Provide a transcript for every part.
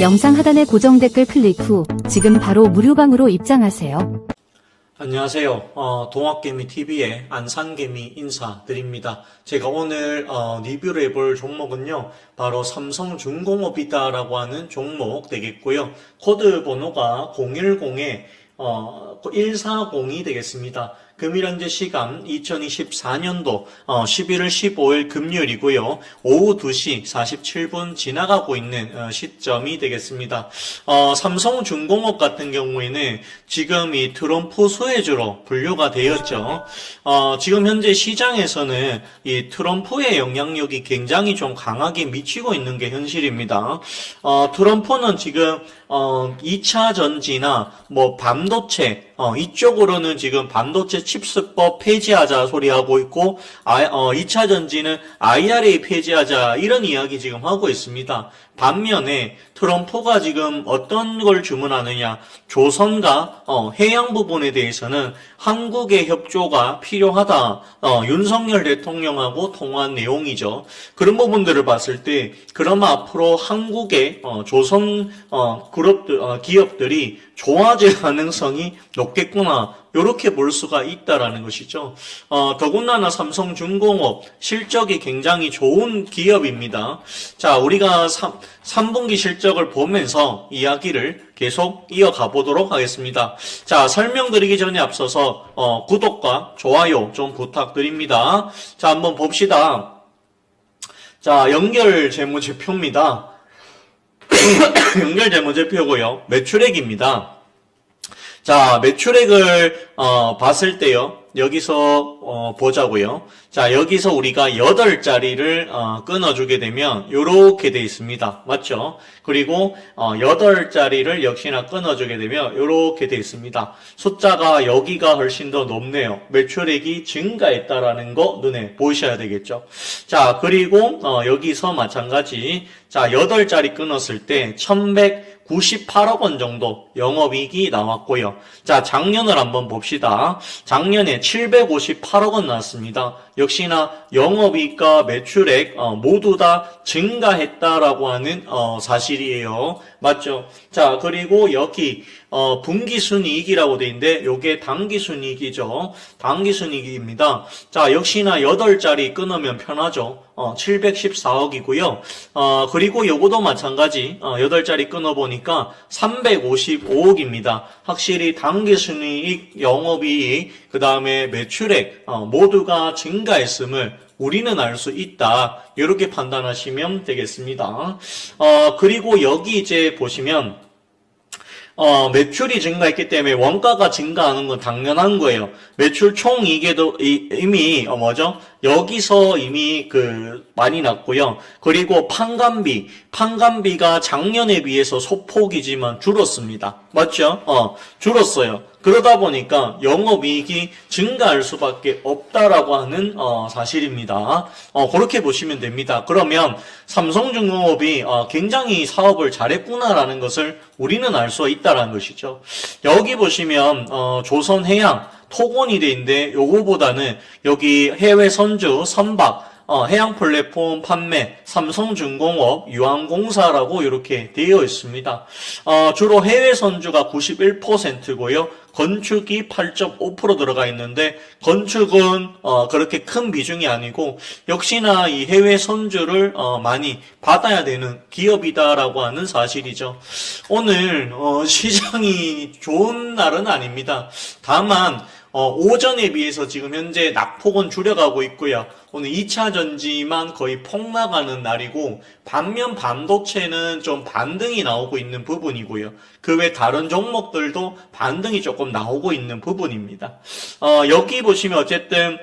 영상 하단의 고정 댓글 클릭 후 지금 바로 무료방으로 입장하세요. 안녕하세요. 어, 동학개미TV의 안산개미 인사드립니다. 제가 오늘 어, 리뷰를 해볼 종목은요. 바로 삼성중공업이다라고 하는 종목 되겠고요. 코드 번호가 010에 어, 140이 되겠습니다. 금일 현재 시간 2024년도 어, 11월 15일 금요일이고요. 오후 2시 47분 지나가고 있는 어, 시점이 되겠습니다. 어, 삼성중공업 같은 경우에는 지금 이 트럼프 소외주로 분류가 되었죠. 어, 지금 현재 시장에서는 이 트럼프의 영향력이 굉장히 좀 강하게 미치고 있는 게 현실입니다. 어, 트럼프는 지금 어, 2차 전지나 뭐 반도체 어, 이쪽으로는 지금 반도체 칩스법 폐지하자 소리하고 있고 아, 어, 2차 전지는 IRA 폐지하자 이런 이야기 지금 하고 있습니다. 반면에 트럼프가 지금 어떤 걸 주문하느냐 조선과 어, 해양 부분에 대해서는 한국의 협조가 필요하다 어, 윤석열 대통령하고 통화한 내용이죠. 그런 부분들을 봤을 때 그럼 앞으로 한국의 어, 조선 어, 그룹들, 어, 기업들이 좋아질 가능성이 높겠구나. 이렇게 볼 수가 있다라는 것이죠. 어, 더군다나 삼성중공업 실적이 굉장히 좋은 기업입니다. 자, 우리가 3, 분기 실적을 보면서 이야기를 계속 이어가 보도록 하겠습니다. 자, 설명드리기 전에 앞서서 어, 구독과 좋아요 좀 부탁드립니다. 자, 한번 봅시다. 자, 연결 재무제표입니다. 연결 재무제표고요. 매출액입니다. 자, 매출액을 어, 봤을 때요. 여기서 어, 보자고요. 자, 여기서 우리가 8자리를 어, 끊어주게 되면 이렇게 돼 있습니다. 맞죠? 그리고 어, 8자리를 역시나 끊어주게 되면 이렇게 돼 있습니다. 숫자가 여기가 훨씬 더 높네요. 매출액이 증가했다라는 거 눈에 보셔야 되겠죠. 자, 그리고 어, 여기서 마찬가지 자, 8자리 끊었을 때 1100, 98억 원 정도 영업이익이 나왔고요. 자, 작년을 한번 봅시다. 작년에 758억 원 나왔습니다. 역시나 영업이익과 매출액 어, 모두 다 증가했다라고 하는 어, 사실이에요. 맞죠? 자, 그리고 여기 어, 분기순이익이라고 돼 있는데 요게 당기순이익이죠. 당기순이익입니다. 자, 역시나 8자리 끊으면 편하죠. 어, 714억이고요. 어, 그리고 요거도 마찬가지 어, 8자리 끊어보니까 355억입니다. 확실히 당기순이익, 영업이익, 그 다음에 매출액 어, 모두가 증가 했음을 우리는 알 수 있다. 이렇게 판단하시면 되겠습니다. 어, 그리고 여기 이제 보시면 어, 매출이 증가했기 때문에 원가가 증가하는 건 당연한 거예요. 매출 총이익에도 이, 이미 어, 뭐죠? 여기서 이미 그 많이 났고요. 그리고 판관비, 판관비가 작년에 비해서 소폭이지만 줄었습니다. 맞죠? 어, 줄었어요. 그러다 보니까 영업이익이 증가할 수밖에 없다라고 하는 어, 사실입니다. 어, 그렇게 보시면 됩니다. 그러면 삼성중공업이 어, 굉장히 사업을 잘했구나라는 것을 우리는 알 수 있다라는 것이죠. 여기 보시면 어, 조선해양 토건이 돼 있는데 요거보다는 여기 해외 선주 선박 어, 해양 플랫폼 판매, 삼성중공업, 유한공사라고 이렇게 되어 있습니다. 어, 주로 해외 선주가 91%고요. 건축이 8.5% 들어가 있는데 건축은 어, 그렇게 큰 비중이 아니고 역시나 이 해외 선주를 어, 많이 받아야 되는 기업이다라고 하는 사실이죠. 오늘 어, 시장이 좋은 날은 아닙니다. 다만 어, 오전에 비해서 지금 현재 낙폭은 줄여가고 있고요. 오늘 2차 전지만 거의 폭락하는 날이고 반면 반도체는 좀 반등이 나오고 있는 부분이고요. 그 외 다른 종목들도 반등이 조금 나오고 있는 부분입니다. 어, 여기 보시면 어쨌든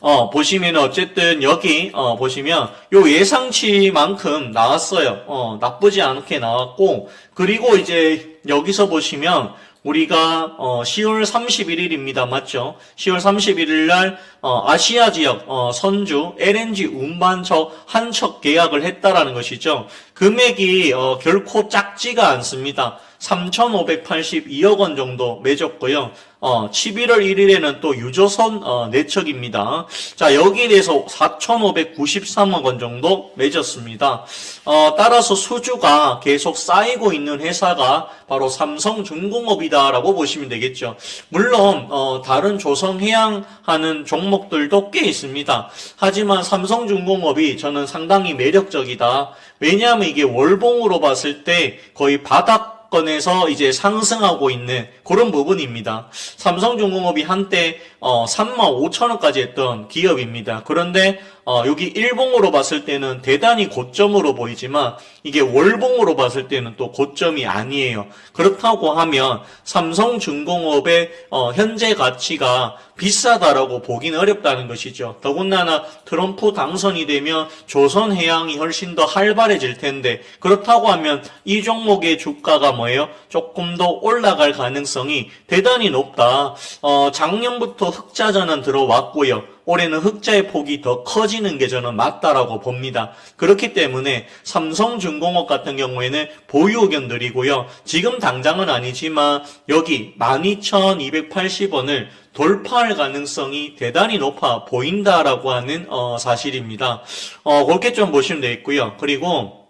어, 보시면 어쨌든 여기, 어, 보시면 요 예상치만큼 나왔어요. 어, 나쁘지 않게 나왔고, 그리고 이제 여기서 보시면 우리가 어, 10월 31일입니다. 맞죠? 10월 31일 날 어, 아시아 지역 어, 선주 LNG 운반처 한척 계약을 했다라는 것이죠. 금액이 어, 결코 작지가 않습니다. 3,582억 원 정도 맺었고요. 어, 11월 1일에는 또 유조선 어, 내척입니다. 자 여기에 대해서 4,593억 원 정도 맺었습니다. 어, 따라서 수주가 계속 쌓이고 있는 회사가 바로 삼성중공업이다라고 보시면 되겠죠. 물론 어, 다른 조선해양하는 종목들도 꽤 있습니다. 하지만 삼성중공업이 저는 상당히 매력적이다. 왜냐하면 이게 월봉으로 봤을 때 거의 바닥 건에서 이제 상승하고 있는 그런 부분입니다. 삼성중공업이 한때 어, 3만 5천 원까지 했던 기업입니다. 그런데 어, 여기 일봉으로 봤을 때는 대단히 고점으로 보이지만 이게 월봉으로 봤을 때는 또 고점이 아니에요. 그렇다고 하면 삼성중공업의 어, 현재 가치가 비싸다라고 보기는 어렵다는 것이죠. 더군다나 트럼프 당선이 되면 조선해양이 훨씬 더 활발해질 텐데 그렇다고 하면 이 종목의 주가가 뭐예요? 조금 더 올라갈 가능성이 대단히 높다. 어, 작년부터 흑자 전환 들어왔고요. 올해는 흑자의 폭이 더 커지는 게 저는 맞다라고 봅니다. 그렇기 때문에 삼성중공업 같은 경우에는 보유 의견들이고요. 지금 당장은 아니지만 여기 12,280원을 돌파할 가능성이 대단히 높아 보인다라고 하는 어, 사실입니다. 어, 그렇게 좀 보시면 되겠고요. 그리고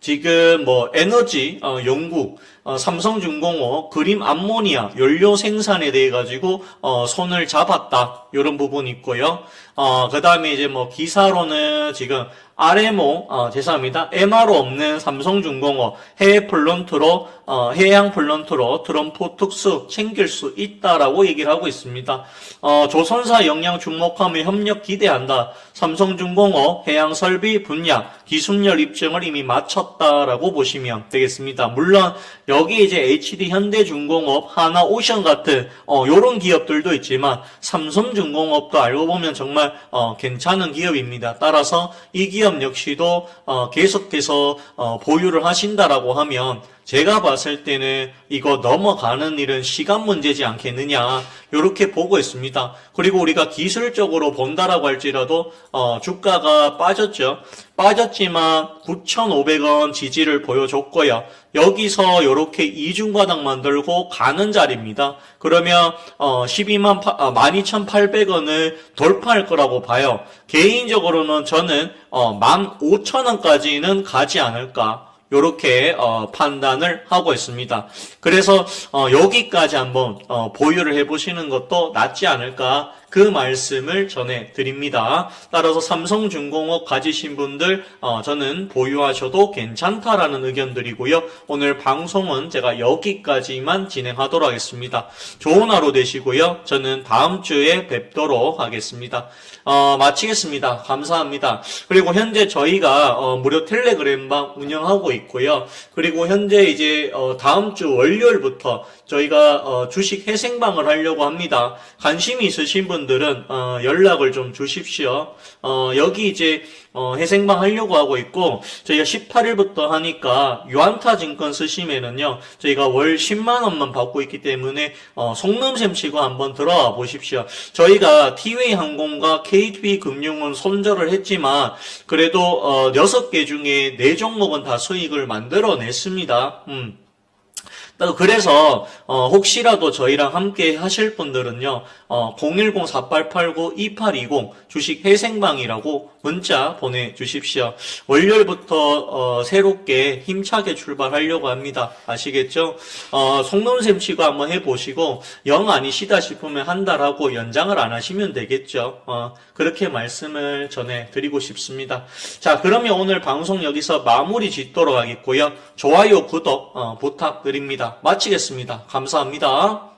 지금 뭐 에너지 어, 연구 어, 삼성중공업 그림 암모니아 연료 생산에 대해 가지고 어, 손을 잡았다 이런 부분 있고요. 어, 그다음에 이제 뭐 기사로는 지금 RMO 어, 죄송합니다. MRO 없는 삼성중공업 해외 플런트로 어, 해양 플런트로 트럼프 특수 챙길 수 있다라고 얘기를 하고 있습니다. 어, 조선사 역량 주목하며 협력 기대한다. 삼성중공업 해양 설비 분야 기술력 입증을 이미 마쳤다라고 보시면 되겠습니다. 물론 여기 이제 HD 현대중공업, 하나오션 같은 어, 요런 기업들도 있지만 삼성중공업도 알고 보면 정말 어, 괜찮은 기업입니다. 따라서 이 기업 역시도 어, 계속해서 어, 보유를 하신다라고 하면 제가 봤을 때는 이거 넘어가는 일은 시간 문제지 않겠느냐 이렇게 보고 있습니다. 그리고 우리가 기술적으로 본다라고 할지라도 어, 주가가 빠졌죠. 빠졌지만 9,500원 지지를 보여줬고요. 여기서 이렇게 이중바닥 만들고 가는 자리입니다. 그러면 어, 12만 12,800원을 돌파할 거라고 봐요. 개인적으로는 저는 어, 15,000원까지는 가지 않을까. 요렇게 어, 판단을 하고 있습니다. 그래서 어, 여기까지 한번 어, 보유를 해보시는 것도 낫지 않을까 그 말씀을 전해 드립니다. 따라서 삼성중공업 가지신 분들 어, 저는 보유하셔도 괜찮다라는 의견들이고요. 오늘 방송은 제가 여기까지만 진행하도록 하겠습니다. 좋은 하루 되시고요. 저는 다음 주에 뵙도록 하겠습니다. 어, 마치겠습니다. 감사합니다. 그리고 현재 저희가 어, 무료 텔레그램방 운영하고 있고요. 그리고 현재 이제 어, 다음 주 월요일부터 저희가 어, 주식 회생방을 하려고 합니다. 관심이 있으신 분 들은 어, 연락을 좀 주십시오. 어, 여기 이제 어, 회생방 하려고 하고 있고 저희가 18일부터 하니까 유안타 증권 쓰시면은요 저희가 월 10만 원만 받고 있기 때문에 어, 속눈샘 치고 한번 들어와 보십시오. 저희가 티웨이 항공과 KTB 금융은 손절을 했지만 그래도 어, 6개 중에 4종목은 다 수익을 만들어냈습니다. 음. 그래서 어, 혹시라도 저희랑 함께 하실 분들은요. 어, 010-4889-2820 주식 회생방이라고 문자 보내주십시오. 월요일부터 어, 새롭게 힘차게 출발하려고 합니다. 아시겠죠? 어, 속눈샘 치고 한번 해보시고 영 아니시다 싶으면 한 달 하고 연장을 안 하시면 되겠죠. 어, 그렇게 말씀을 전해드리고 싶습니다. 자 그러면 오늘 방송 여기서 마무리 짓도록 하겠고요. 좋아요, 구독 어, 부탁드립 니다. 마치겠습니다. 감사합니다.